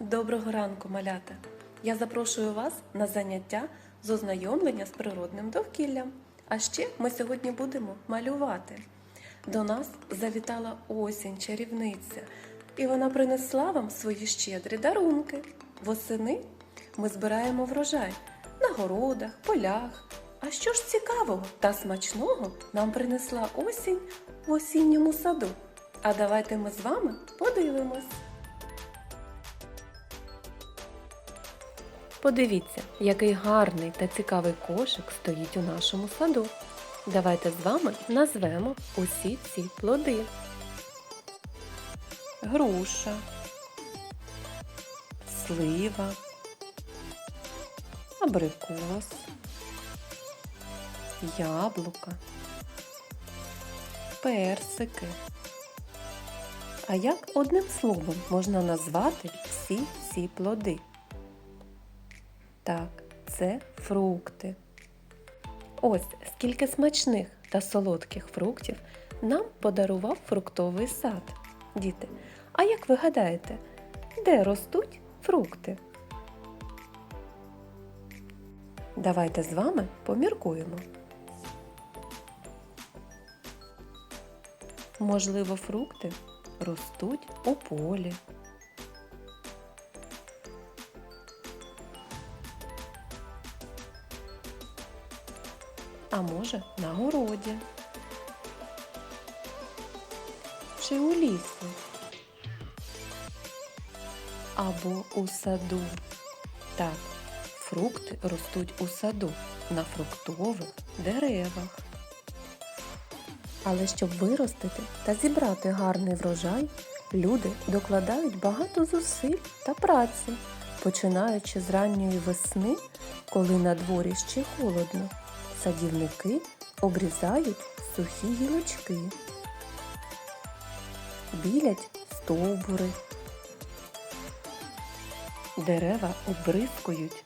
Доброго ранку, малята! Я запрошую вас на заняття з ознайомлення з природним довкіллям. А ще ми сьогодні будемо малювати. До нас завітала осінь, чарівниця, і вона принесла вам свої щедрі дарунки. Восени ми збираємо врожай на городах, полях. А що ж цікавого та смачного нам принесла осінь в осінньому саду? А давайте ми з вами подивимось. Подивіться, який гарний та цікавий кошик стоїть у нашому саду. Давайте з вами назвемо усі ці плоди. Груша, слива, абрикос, яблука, персики. А як одним словом можна назвати всі ці плоди? Так, це фрукти. Ось скільки смачних та солодких фруктів нам подарував фруктовий сад. Діти, а як ви гадаєте, де ростуть фрукти? Давайте з вами поміркуємо. Можливо, фрукти ростуть у полі, а може на городі чи у лісі або у саду. Так, фрукти ростуть у саду на фруктових деревах. Але щоб виростити та зібрати гарний врожай, люди докладають багато зусиль та праці, починаючи з ранньої весни, коли на дворі ще холодно. Садівники обрізають сухі гілочки, білять стовбури, дерева обрискують,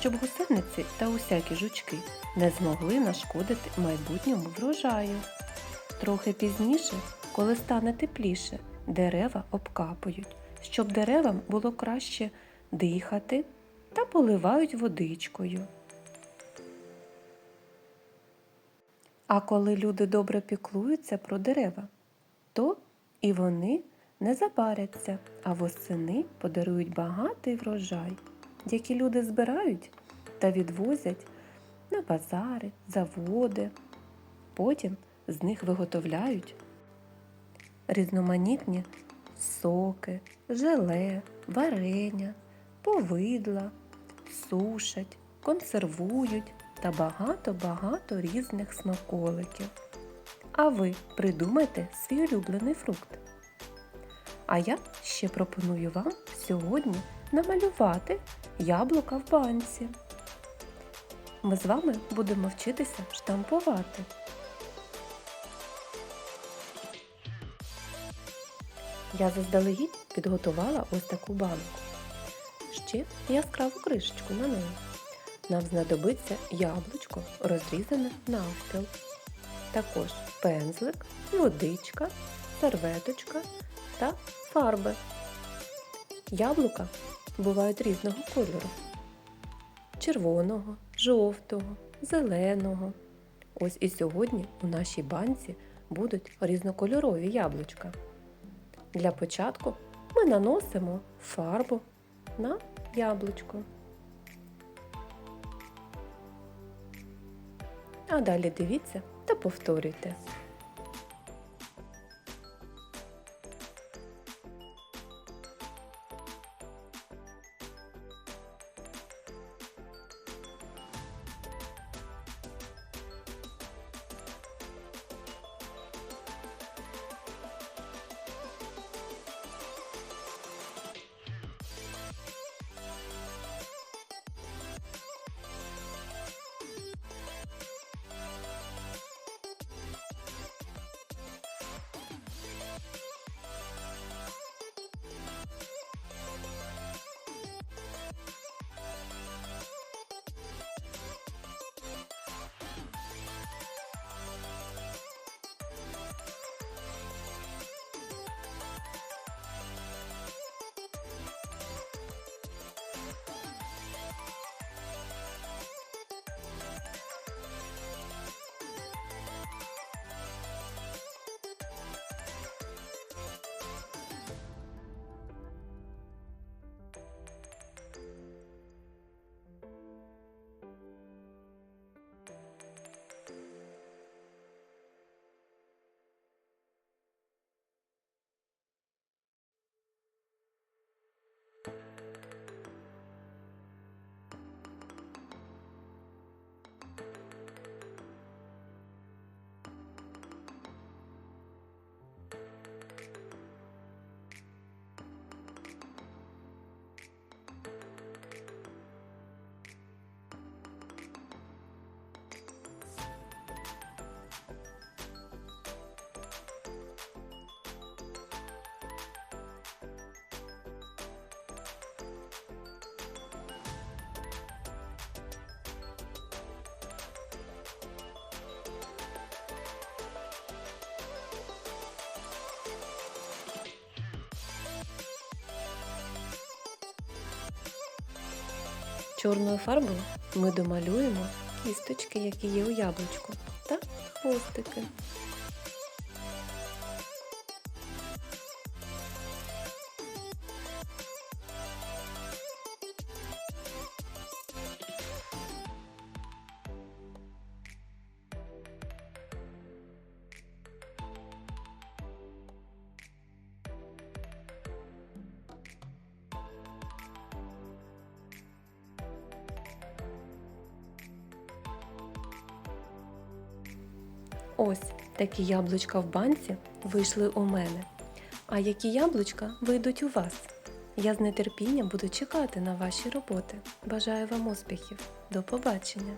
щоб гусениці та усякі жучки не змогли нашкодити майбутньому врожаю. Трохи пізніше, коли стане тепліше, дерева обкапують, щоб деревам було краще дихати та поливають водичкою. А коли люди добре піклуються про дерева, то і вони не забаряться, а восени подарують багатий врожай, який люди збирають та відвозять на базари, заводи. Потім з них виготовляють різноманітні соки, желе, варення, повидла, сушать, консервують та багато-багато різних смаколиків. А ви придумайте свій улюблений фрукт. А я ще пропоную вам сьогодні намалювати яблука в банці. Ми з вами будемо вчитися штампувати. Я заздалегідь підготувала ось таку банку. Ще яскраву кришечку на неї. Нам знадобиться яблучко розрізане навпіл. Також пензлик, водичка, серветочка та фарби. Яблука бувають різного кольору: червоного, жовтого, зеленого. Ось і сьогодні у нашій банці будуть різнокольорові яблучка. Для початку ми наносимо фарбу на яблучко. А далі дивіться та повторюйте. Чорною фарбою ми домалюємо кісточки, які є у яблучку, та хвостики. Ось такі яблучка в банці вийшли у мене. А які яблучка вийдуть у вас? Я з нетерпінням буду чекати на ваші роботи. Бажаю вам успіхів. До побачення!